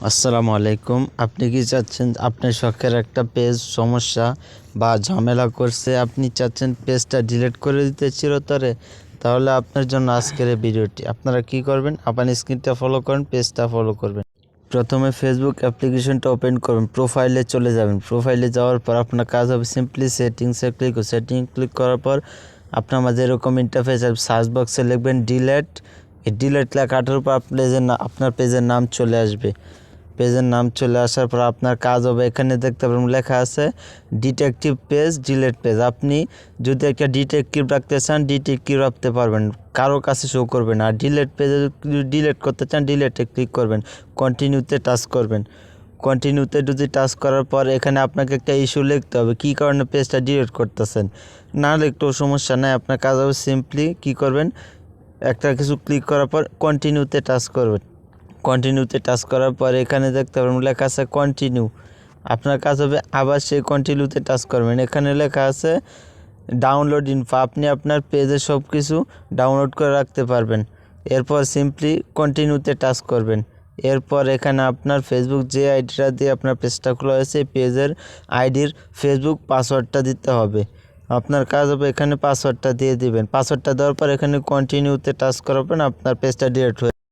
আসসালামু আলাইকুম। আপনি কি চাচ্ছেন আপনার শখের একটা পেজ, সমস্যা বা ঝামেলা করছে? আপনি চাচ্ছেন পেজটা ডিলিট করে দিতে চিরতরে? তাহলে আপনার জন্য আজকের এই ভিডিওটি। আপনারা কি করবেন? আপনার স্ক্রিনটা ফলো করেন, পেজটা ফলো করবেন। প্রথমে ফেসবুক অ্যাপ্লিকেশনটা ওপেন করবেন প্রোফাইলে চলে যাবেন। প্রোফাইলে যাওয়ার পর আপনার কাজ হবে সিম্পলি সেটিংসে ক্লিক সেটিং ক্লিক করার পর আপনার মাঝে এরকম ইন্টারফেস সার্চ বক্সে লিখবেন ডিলেট এই ডিলেট লেখাটার উপর আপনার আপনার পেজের নাম চলে আসবে। পেজের নাম চলে আসার পর আপনার কাজ হবে। এখানে দেখতে পাবেন লেখা আছে ডিটেকটিভ পেজ ডিলেট পেজ আপনি যদি একটা ডিটেকটিভ রাখতে চান ডিটেকটিভ রাখতে পারবেন। কারও কাছে শো করবে না। আর ডিলেট পেজে ডিলেট করতে চান ডিলেটে ক্লিক করবেন। কন্টিনিউতে টাচ করবেন। কন্টিনিউতে যদি টাচ করার পর এখানে আপনাকে একটা ইস্যু লিখতে হবে, কী কারণে পেজটা ডিলেট করতেছেন? না লিখতেও সমস্যা নাই, আপনার কাজ হবে সিম্পলি কী করবেন? একটা কিছু ক্লিক করার পর কন্টিনিউতে টাচ করবেন। কন্টিনিউতে টাচ করার পর এখানে দেখতে পাবেন লেখা আছে কন্টিনিউ আপনার কাজ হবে আবার সেই কন্টিনিউতে টাচ করবেন। এখানে লেখা আছে ডাউনলোড ইনফো আপনি আপনার পেজে সব কিছু ডাউনলোড করে রাখতে পারবেন। এরপর সিম্পলি কন্টিনিউতে টাচ করবেন। এরপর এখানে আপনার ফেসবুক যে আইডিটা দিয়ে আপনার পেজটা খোলা হয়েছে পেজের আইডির ফেসবুক পাসওয়ার্ডটা দিতে হবে। আপনার কাজ হবে এখানে পাসওয়ার্ডটা দিয়ে দিবেন। পাসওয়ার্ডটা দেওয়ার পর এখানে কন্টিনিউতে টাচ করাবেন। আপনার পেজটা ডিলিট হয়ে